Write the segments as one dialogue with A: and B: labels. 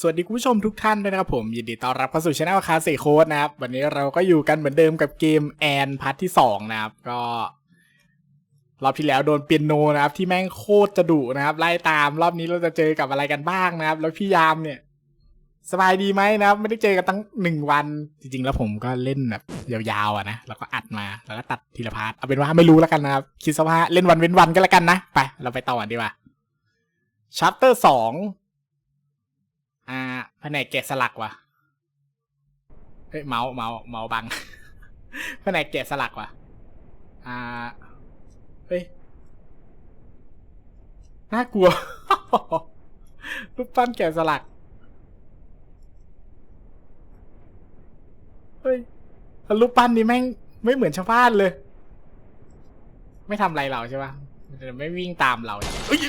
A: สวัสดีคุณผู้ชมทุกท่านด้วยนะครับผม ยินดีต้อนรับเข้าสู่ช anel คาเซโคดนะครับ วันนี้เราก็อยู่กันเหมือนเดิมกับเกมแอนพาร์ทที่ 2 นะครับ ก็รอบที่แล้วโดนเปียโนนะครับ ที่แม่งโคตรจะดุนะครับ ไล่ตามรอบนี้เราจะเจอกับอะไรกันบ้างนะครับ แล้วพี่ยามเนี่ย สบายดีไหมนะครับ ไม่ได้เจอกันตั้งหนึ่งวัน จริง ๆ แล้วผมก็เล่นแบบยาวๆอะนะแล้วก็อัดมาแล้วก็ตัดทีละพาร์ทเอาเป็นว่าไม่รู้แล้วกันนะครับคิดซะว่าเล่นวันเว้นวันก็แล้วกันนะไปเราไปต่อกันดีกว่าชัปเตอร์สอง อ่าแผนกแกะสลักว่ะเฮ้ยเมาส์เมาส์เมาส์บังแผนกแกะสลักว่ะอ่าเฮ้ยน่ากลัวรูปปั้นแกะสลักเฮ้ยล้วรูปปั้นนี้แม่งไม่เหมือนชาวบ้านเลย ไม่ทำอะไรเราใช่ปะมันจะไม่วิ่งตามเราเอ้ย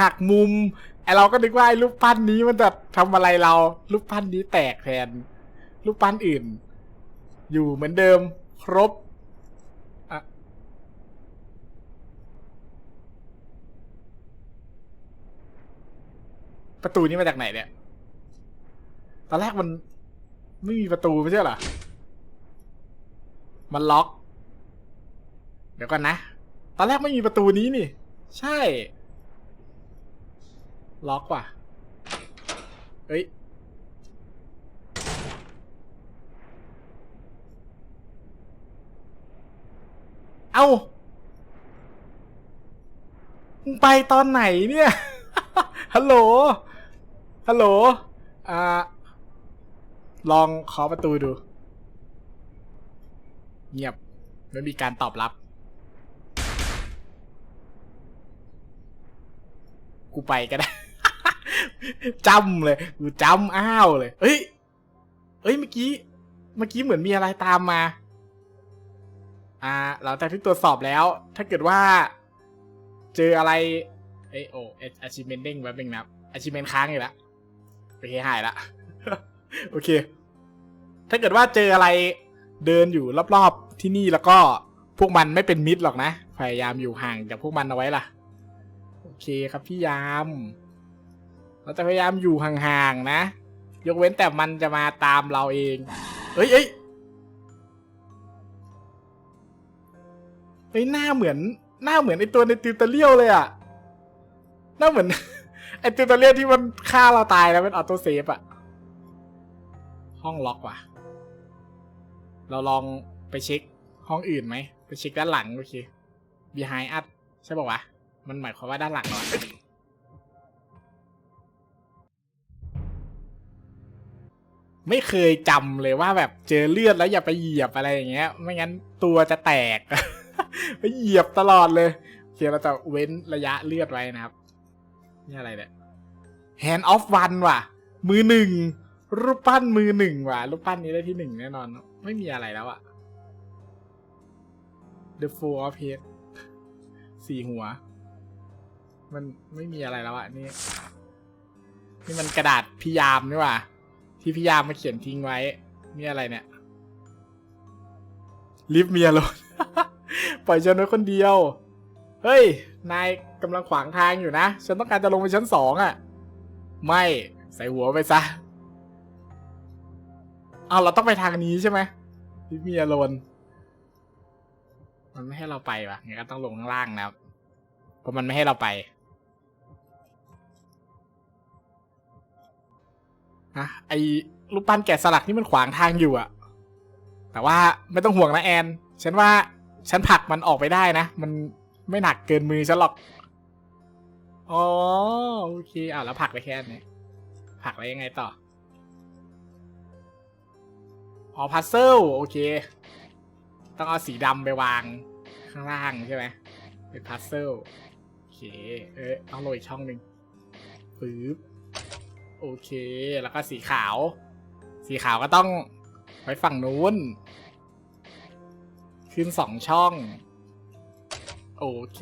A: หักมุมไอเราก็นึกว่าไอ้รูปปั้นนี้มันจะทำอะไรเรารูปปั้นนี้แตกแทนรูปปั้นอื่น อยู่เหมือนเดิม ครบประตูนี้มาจากไหนเนี่ย ตอนแรกมันไม่มีประตูไม่ใช่หรอ มันล็อก เดี๋ยวก่อนนะ ตอนแรกไม่มีประตูนี้นี่ ใช่ ล็อกว่ะ เฮ้ย เอ้ามึงไปตอนไหนเนี่ย ฮัลโหล ฮัลโหล อ่า ลองเคาะประตูดู เงียบ ไม่มีการตอบรับ กูไปก็ได้ จำเลยกูจำอ้าวเลย เฮ้ย เฮ้ยเมื่อกี้ เมื่อกี้เหมือนมีอะไรตามมา อ่า หลังจากที่ตรวจสอบแล้ว ถ้าเกิดว่า เจออะไร เอ้ยโอ้อาชิเมนเด้งแป๊บนึงนะครับอาชิเมนค้างอยู่แล้วโอเคหายละ โอเค ถ้าเกิดว่าเจออะไรเดินอยู่รอบๆที่นี่แล้วก็พวกมันไม่เป็นมิตรหรอกนะ พยายามอยู่ห่างจากพวกมันเอาไว้ล่ะ โอเคครับพี่ยาม เราจะพยายามอยู่ห่างๆนะ ยกเว้นแต่มันจะมาตามเราเองเอ้ยเอ้ยเอ้ยหน้าเหมือน หน้าเหมือนไอตัวในติวเตอเรียลเลยอะหน้าเหมือน ไอติวเตอเรียลที่มันฆ่าเราตายแล้วเป็นออโต้เซฟอะห้องล็อกว่ะ เราลองไปเช็คห้องอื่นไหม ไปเช็คด้านหลังโอเค behind us ใช่ป่าวะ มันหมายความว่าด้านหลังเหรอ ไม่เคยจำเลยว่าแบบเจอเลือดแล้วอย่าไปเหยียบอะไรอย่างเงี้ย ไม่งั้นตัวจะแตก ไปเหยียบตลอดเลยโอเคเราจะเว้นระยะเลือดไว้นะครับ นี่อะไรเนี่ย hand of one ว่ะ มือหนึ่ง รูปปั้นมือหนึ่งว่ะ รูปปั้นนี้ได้ที่หนึ่งแน่นอน ไม่มีอะไรแล้วอะ the four of head สี่หัว มันไม่มีอะไรแล้วอะนี่ นี่มันกระดาษพิยามนี่ว่า ที่พิยามมาเขียนทิ้งไว้ นี่อะไรเนี่ย ลิฟเมียลนปล่อยฉันไว้คนเดียว เฮ้ย นายกำลังขวางทางอยู่นะ ฉันต้องการจะลงไปชั้นสองอะไม่ ใส่หัวไปซะ เอาเราต้องไปทางนี้ใช่ไหมลิฟเมียลนมันไม่ให้เราไปวะงั้นก็ต้องลงข้างล่างนะครับ เพราะมันไม่ให้เราไป นะไอรูปปั้นแกะสลักนี่มันขวางทางอยู่อะแต่ว่าไม่ต้องห่วงนะแอน ฉันว่าฉันผลักมันออกไปได้นะ มันไม่หนักเกินมือฉันหรอก อ๋อโอเคอะแล้วผลักไปแค่นี้ผลักแล้วยังไงต่อ อ๋อพัซเซิลโอเค ต้องเอาสีดำไปวางข้างล่างใช่ไหมเป็นพัซเซิลโอเค เอ๊ะต้องโรยช่องหนึ่งปึ๊บ โอเค แล้วก็สีขาว สีขาวก็ต้องไว้ฝั่งนู้น ขึ้นสองช่อง โอเค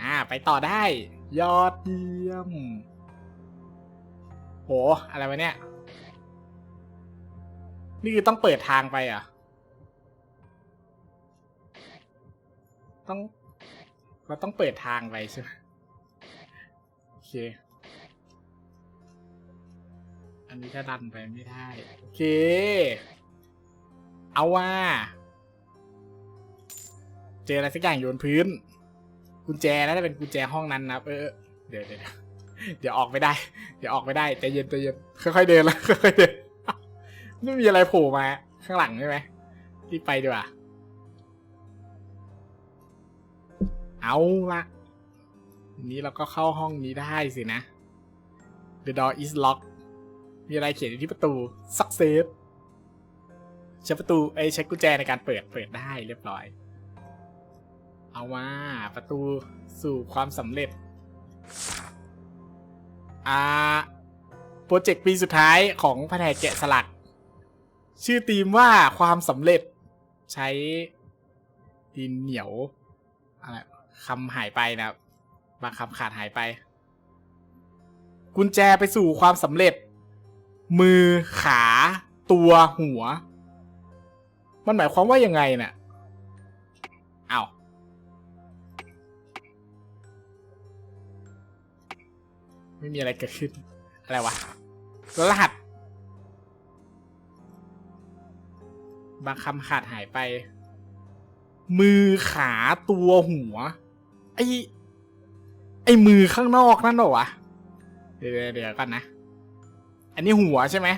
A: อ่า ไปต่อได้ ยอดเยี่ยม โห อะไรวะเนี่ย นี่คือต้องเปิดทางไปอะ ต้องเราต้องเปิดทางไปใช่ไหมโอเค อันนี้ก็ดันไปไม่ได้โอเค เอาว่า เจออะไรสักอย่างโยนพื้น กุญแจน่าจะเป็นกุญแจห้องนั้นนะเออเดี๋ยวเดี๋ยวเดี๋ยวออกไม่ได้ เดี๋ยวออกไม่ได้ใจเย็นใจเย็นค่อยๆเดินแล้วค่อยๆเดินไม่มีอะไรโผล่มา ข้างหลังใช่ไหมรีบไปดีกว่าเอาละนี้เราก็เข้าห้องนี้ได้สินะ The door is locked มีอะไรเขียนอยู่ที่ประตู success ใช้ประตูเอ้ใช้กุญแจในการเปิดเปิดได้เรียบร้อย เอาว่าประตูสู่ความสำเร็จ อ่าโปรเจกต์ปีสุดท้ายของแผนกแกะสลัก ชื่อธีมว่าความสำเร็จใช้ดินเหนียวอะไรคำหายไปนะครับบางคำขาดหายไป กุญแจไปสู่ความสำเร็จ มือขา ตัวหัว มันหมายความว่ายังไงเนี่ยเอาไม่มีอะไรเกิดขึ้น อะไรวะ รหัส บางคำขาดหายไป มือขาตัวหัว ไอไอมือข้างนอกนั่นหรอวะ เดี๋ยวเดี๋ยวเดี๋ยวก่อนนะ อันนี้หัวใช่ไหม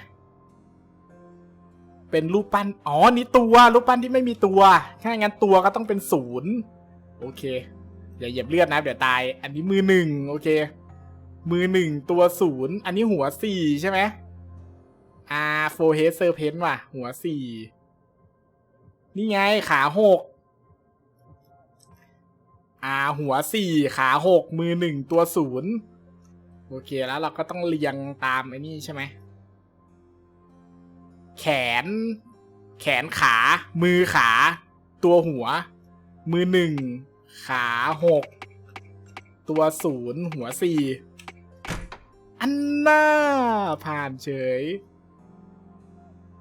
A: เป็นรูปปั้น อ๋อ นี่ตัวรูปปั้นที่ไม่มีตัว ถ้างั้นตัวก็ต้องเป็นศูนย์โอเค อย่าเหยียบเลือดนะ เดี๋ยวตาย อันนี้มือหนึ่งโอเค มือหนึ่งตัวศูนย์อันนี้หัวสี่ใช่ไหมอ่าโฟเฮเซอร์เพนว่ะ หัวสี่นี่ไงขาหกอ่าหัวสี่ขาหกมือหนึ่งตัวศูนย์ โอเคแล้วเราก็ต้องเรียงตามไอ้นี่ใช่ไหม แขน แขนขา มือขา ตัวหัว มือหนึ่ง ขาหก ตัวศูนย์หัวสี่อันน่าผ่านเฉย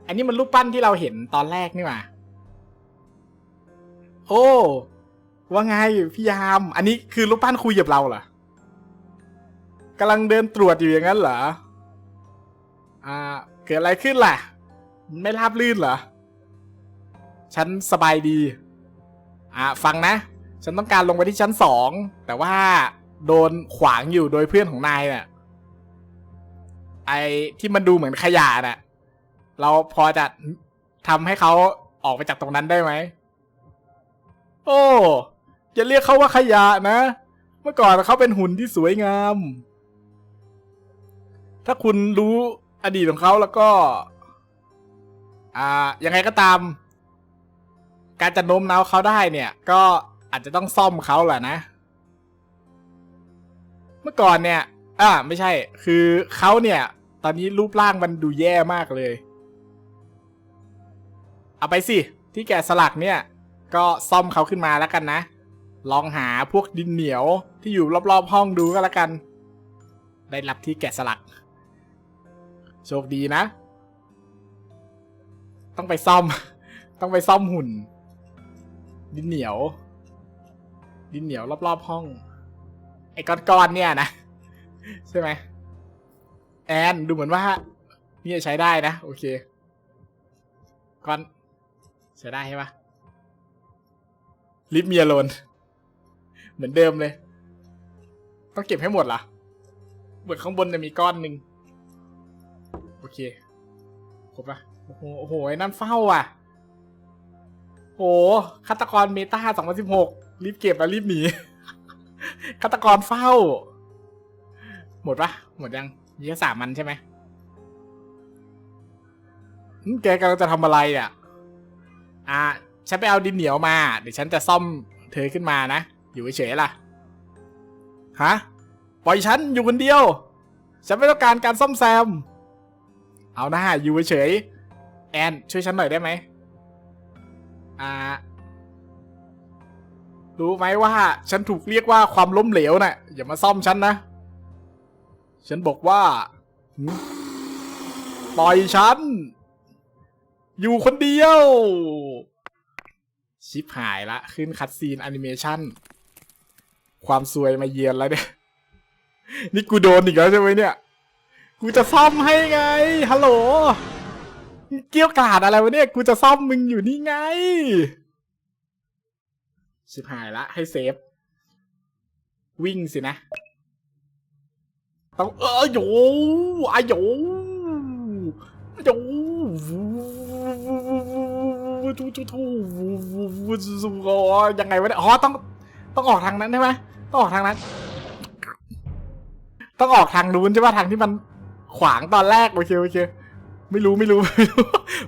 A: อันนี้มันรูปปั้นที่เราเห็นตอนแรกนี่หว่า โอ้ ว่าไงพี่ยาม อันนี้คือรูปปั้นคุยกับเราเหรอ กำลังเดินตรวจอยู่อย่างนั้นเหรอ อ่า เกิดอะไรขึ้นล่ะ ไม่ราบลื่นเหรอ ฉันสบายดี อ่า ฟังนะ ฉันต้องการลงไปที่ชั้นสอง แต่ว่าโดนขวางอยู่โดยเพื่อนของนายเนี่ยไอที่มันดูเหมือนขยะน่ะ เราพอจะทำให้เขาออกไปจากตรงนั้นได้ไหม โอ้อย่าเรียกเขาว่าขยะนะ เมื่อก่อนเขาเป็นหุ่นที่สวยงาม ถ้าคุณรู้อดีตของเขาแล้วก็ อ่า ยังไงก็ตาม การจะโน้มน้าวเขาได้เนี่ย ก็อาจจะต้องซ่อมเขาแหละนะ เมื่อก่อนเนี่ย อ่า ไม่ใช่ คือเขาเนี่ย ตอนนี้รูปร่างมันดูแย่มากเลย เอาไปสิ ที่แกะสลักเนี่ย ก็ซ่อมเขาขึ้นมาแล้วกันนะ ลองหาพวกดินเหนียวที่อยู่รอบๆห้องดูก็แล้วกัน ได้รับที่แกะสลัก โชคดีนะ ต้องไปซ่อม ต้องไปซ่อมหุ่น ดินเหนียว ดินเหนียวรอบๆห้อง ไอ้ก้อนๆเนี่ยนะ ใช่ไหมแอนดูเหมือนว่านี่จะใช้ได้นะ โอเคก้อนใช้ได้ใช่ปะลิฟเมียโลน เหมือนเดิมเลย ต้องเก็บให้หมดเหรอเหมือนข้างบนจะมีก้อนหนึ่ง เคครบปะโอ้โหโอ้โหนั่นเฝ้าอะโหฆาตกรเมตาสองพันสิบหกรีบเก็บแล้วรีบหนีฆาตกรเฝ้า หมดปะหมดยังมีแค่สามมันใช่ไหมอืมแกกำลังจะทำอะไรอะ อ่าฉันไปเอาดินเหนียวมา เดี๋ยวฉันจะซ่อมเธอขึ้นมานะ อยู่เฉยๆล่ะ ฮะ ปล่อยฉันอยู่คนเดียว ฉันไม่ต้องการการซ่อมแซม เอาหน้าอยู่เฉย แอน ช่วยฉันหน่อยได้ไหม อ่า รู้ไหมว่าฉันถูกเรียกว่าความล้มเหลวนะ่ะ อย่ามาซ่อมฉันนะ ฉันบอกว่า ปล่อยฉัน อยู่คนเดียว ชิปหายละ ขึ้นคัดซีนแอนิเมชันความซวยมาเยือนแล้วเนี่ย นี่กูโดนอีกแล้วใช่ไหมเนี่ย กูจะซ่อมให้ไง ฮัลโหล เกี่ยวกาดอะไรวะเนี่ย กูจะซ่อมมึงอยู่นี่ไง ชิบหายละ ให้เซฟ วิ่งสินะ ต้องเออโยอะโยโยทูทูทูยังไงวะเนี่ย อ๋อ ต้อง ต้องออกทางนั้นใช่ไหมต้องออกทางนั้นต้องออกทางนู้นใช่ป่ะทางที่มัน ขวางตอนแรกโอเคโอเคไม่รู้ไม่รู้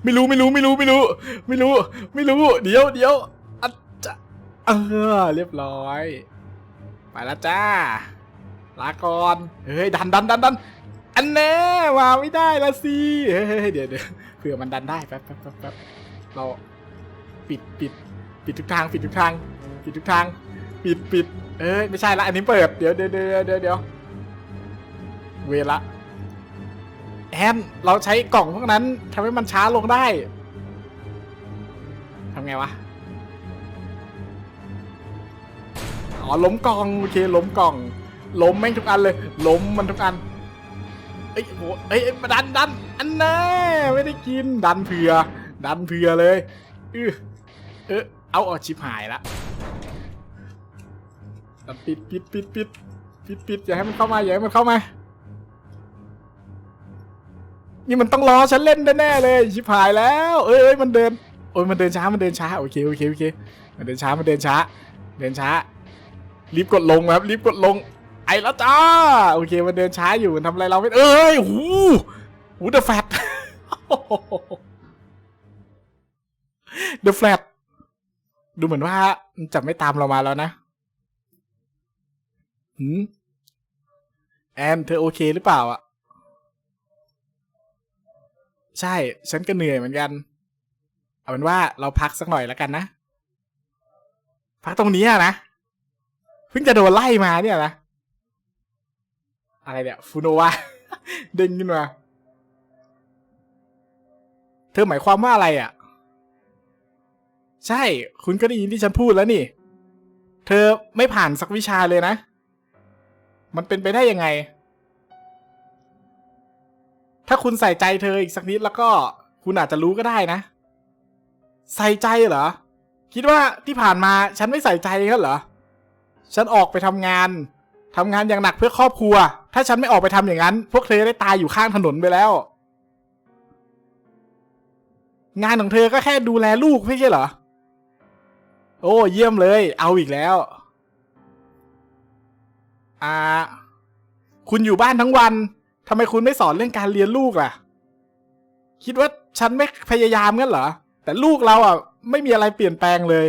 A: ไม่รู้ไม่รู้ไม่รู้ไม่รู้ไม่รู้ ไม่รู้ เดี๋ยวเดี๋ยวอะจะเออเรียบร้อย ไปแล้วจ้าลาก่อนเฮ้ยดันดันดันดันอันแน่มาไม่ได้ละสิเฮ้ยเดี๋ยวเดี๋ยวเผื่อมันดันได้แป๊บแป๊บแป๊บเราปิดปิดปิดทุกทางปิดทุกทางปิดทุกทางปิดปิดเอ้ยไม่ใช่ละอันนี้เปิดเดี๋ยวเดี๋ยวเดี๋ยวเดี๋ยวเดี๋ยวเวละ แอนเราใช้กล่องพวกนั้นทำให้มันช้าลงได้ทำไงวะ อ๋อล้มกล่องโอเคล้มกล่อง ล้มแม่งทุกอันเลย ล้มมันทุกอัน เอ้ยโหเอ้ยมาดันดันอันแน่ไม่ได้กินดันเผื่อ ดันเผื่อเลยเออเออเอาเอาชิบหายละปิดปิดปิดปิดปิดปิดอย่าให้มันเข้ามาอย่าให้มันเข้ามา นี่มันต้องรอฉันเล่นแน่ๆเลยชิบหายแล้ว เอ้ยมันเดินโอ้ยมันเดินช้ามันเดินช้าโอเคโอเคโอเค มันเดินช้ามันเดินช้า เดินช้า รีบกดลงครับรีบกดลง ไอ้แล้วจ้าโอเคมันเดินช้าอยู่มันทำอะไรเราไม่เอ้ยหูหูเดอะแฟตเดอะแฟตดูเหมือนว่าจะไม่ตามเรามาแล้วนะหืมแอนเธอโอเคหรือเปล่าอะ ใช่ ฉันก็เหนื่อยเหมือนกัน เอาเป็นว่าเราพักสักหน่อยแล้วกันนะ พักตรงนี้อะนะ เพิ่งจะโดนไล่มาเนี่ยนะ อะไรเนี่ยฟูโนวาเด้งขึ้นมา เธอหมายความว่าอะไรอะ ใช่ คุณก็ได้ยินที่ฉันพูดแล้วนี่ เธอไม่ผ่านสักวิชาเลยนะ มันเป็นไปได้ยังไง ถ้าคุณใส่ใจเธออีกสักนิดแล้วก็คุณอาจจะรู้ก็ได้นะ ใส่ใจเหรอ คิดว่าที่ผ่านมาฉันไม่ใส่ใจกันเหรอ ฉันออกไปทำงานทำงานอย่างหนักเพื่อครอบครัว ถ้าฉันไม่ออกไปทำอย่างนั้น พวกเธอได้ตายอยู่ข้างถนนไปแล้ว งานของเธอก็แค่ดูแลลูกไม่ใช่เหรอ โอ้เยี่ยมเลย เอาอีกแล้ว อ่า คุณอยู่บ้านทั้งวัน ทำไมคุณไม่สอนเรื่องการเรียนลูกล่ะ คิดว่าฉันไม่พยายามงั้นเหรอ แต่ลูกเราอะ ไม่มีอะไรเปลี่ยนแปลงเลย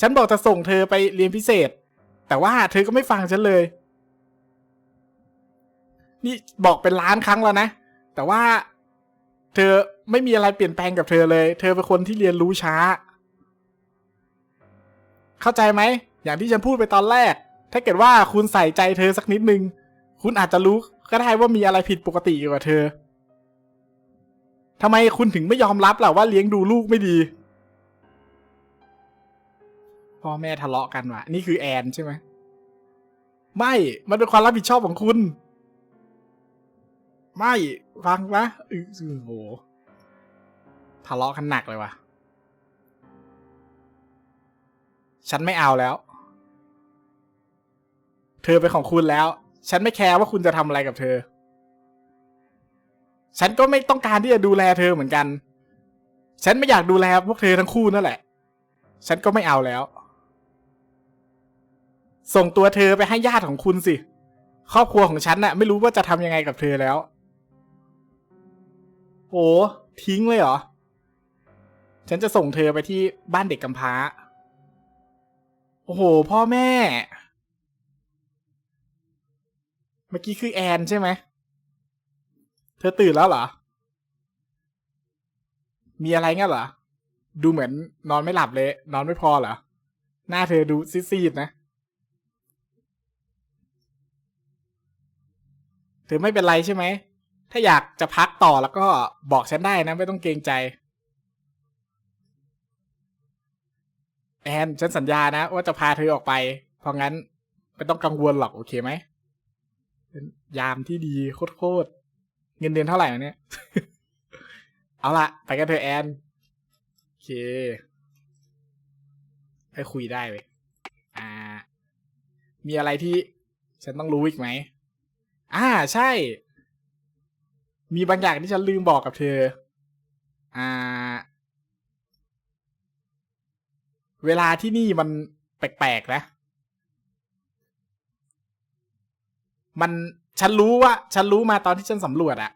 A: ฉันบอกจะส่งเธอไปเรียนพิเศษ แต่ว่าเธอก็ไม่ฟังฉันเลย นี่บอกเป็นล้านครั้งแล้วนะ แต่ว่า เธอไม่มีอะไรเปลี่ยนแปลงกับเธอเลย เธอเป็นคนที่เรียนรู้ช้า เข้าใจไหม อย่างที่ฉันพูดไปตอนแรก ถ้าเกิดว่าคุณใส่ใจเธอสักนิดนึง คุณอาจจะรู้ก็ได้ว่ามีอะไรผิดปกติอยู่กับเธอทำไมคุณถึงไม่ยอมรับล่ะว่าเลี้ยงดูลูกไม่ดี พ่อแม่ทะเลาะกันวะนี่คือแอนใช่ไหมไม่ มันเป็นความรับผิดชอบของคุณ ไม่ฟังนะอือโอ้โหทะเลาะกันหนักเลยวะฉันไม่เอาแล้ว เธอเป็นของคุณแล้ว ฉันไม่แคร์ว่าคุณจะทำอะไรกับเธอ ฉันก็ไม่ต้องการที่จะดูแลเธอเหมือนกัน ฉันไม่อยากดูแลพวกเธอทั้งคู่นั่นแหละ ฉันก็ไม่เอาแล้ว ส่งตัวเธอไปให้ญาติของคุณสิ ครอบครัวของฉันน่ะ ไม่รู้ว่าจะทำยังไงกับเธอแล้ว โอ้ทิ้งเลยเหรอ ฉันจะส่งเธอไปที่บ้านเด็กกำพร้า โอ้โห พ่อแม่ เมื่อกี้คือแอนใช่ไหม เธอตื่นแล้วเหรอ มีอะไรงั้นเหรอ ดูเหมือนนอนไม่หลับเลย นอนไม่พอเหรอ หน้าเธอดูซีดๆนะ เธอไม่เป็นไรใช่ไหม ถ้าอยากจะพักต่อแล้วก็บอกฉันได้นะ ไม่ต้องเกรงใจ แอน ฉันสัญญานะ ว่าจะพาเธอออกไป เพราะงั้นไม่ต้องกังวลหรอกโอเคไหม เป็นยามที่ดีโคตรๆเงินเดือนเท่าไหร่เนี่ย เอาละไปกันเถอะแอน โอเคให้คุยได้เว้ยอ่า มีอะไรที่ฉันต้องรู้อีกไหม อ่าใช่ มีบางอย่างที่ฉันลืมบอกกับเธอ อ่า เวลาที่นี่มันแปลกๆนะ มันฉันรู้ว่า ฉันรู้มาตอนที่ฉันสำรวจอะ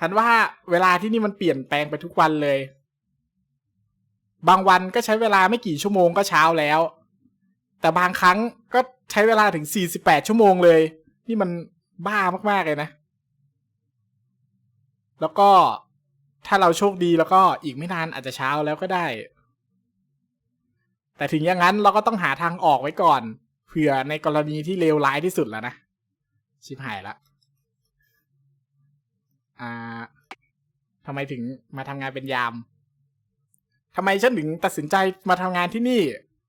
A: ฉันว่าเวลาที่นี่มันเปลี่ยนแปลงไปทุกวันเลย บางวันก็ใช้เวลาไม่กี่ชั่วโมงก็เช้าแล้ว แต่บางครั้งก็ใช้เวลาถึง 48 ชั่วโมงเลย นี่มันบ้ามากๆเลยนะ แล้วก็ถ้าเราโชคดีแล้วก็อีกไม่นานอาจจะเช้าแล้วก็ได้ แต่ถึงอย่างนั้นเราก็ต้องหาทางออกไว้ก่อน เผื่อในกรณีที่เลวร้ายที่สุดแล้วนะ ชิบหายละ อ่าทำไมถึงมาทำงานเป็นยาม ทำไมฉันถึงตัดสินใจมาทำงานที่นี่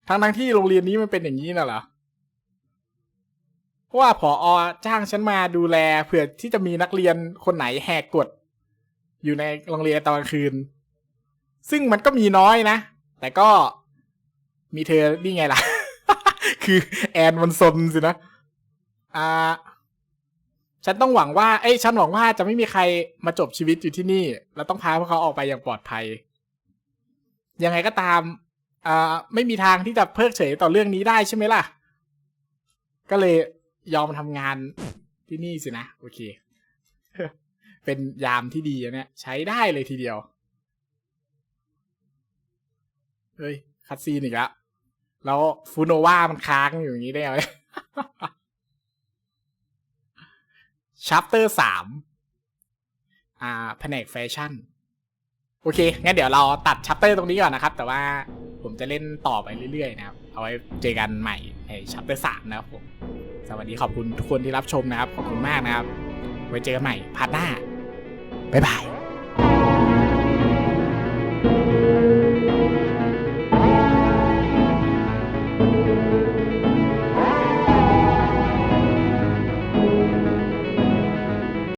A: ทั้งทั้งๆที่โรงเรียนนี้มันเป็นอย่างนี้น่ะเหรอ เพราะว่าผออจ้างฉันมาดูแลเผื่อที่จะมีนักเรียนคนไหนแหกกฎ อยู่ในโรงเรียนตอนกลางคืน ซึ่งมันก็มีน้อยนะ แต่ก็มีเธอนี่ไงล่ะ คือแอนมันซนสินะ อ่า ฉันต้องหวังว่า เอ้ย ฉันหวังว่าจะไม่มีใครมาจบชีวิตอยู่ที่นี่แล้วต้องพาพวกเขาออกไปอย่างปลอดภัย ยังไงก็ตาม อ่า ไม่มีทางที่จะเพิกเฉยต่อเรื่องนี้ได้ใช่ไหมล่ะ ก็เลยยอมทำงานที่นี่สินะ โอเค เป็นยามที่ดีอะเนี่ย ใช้ได้เลยทีเดียว เฮ้ย คัดซีนอีกแล้ว แล้วฟูโนวามันค้างอยู่อย่างนี้ได้ไหมชัปเตอร์สามอ่าแผนกแฟชั่น โอเค งั้นเดี๋ยวเราตัดชัปเตอร์ตรงนี้ก่อนนะครับ แต่ว่าผมจะเล่นต่อไปเรื่อยๆนะครับ เอาไว้เจอกันใหม่ในชัปเตอร์สามนะครับผม สวัสดีขอบคุณทุกคนที่รับชมนะครับ ขอบคุณมากนะครับ ไว้เจอกันใหม่พาร์ทหน้า บ๊ายบาย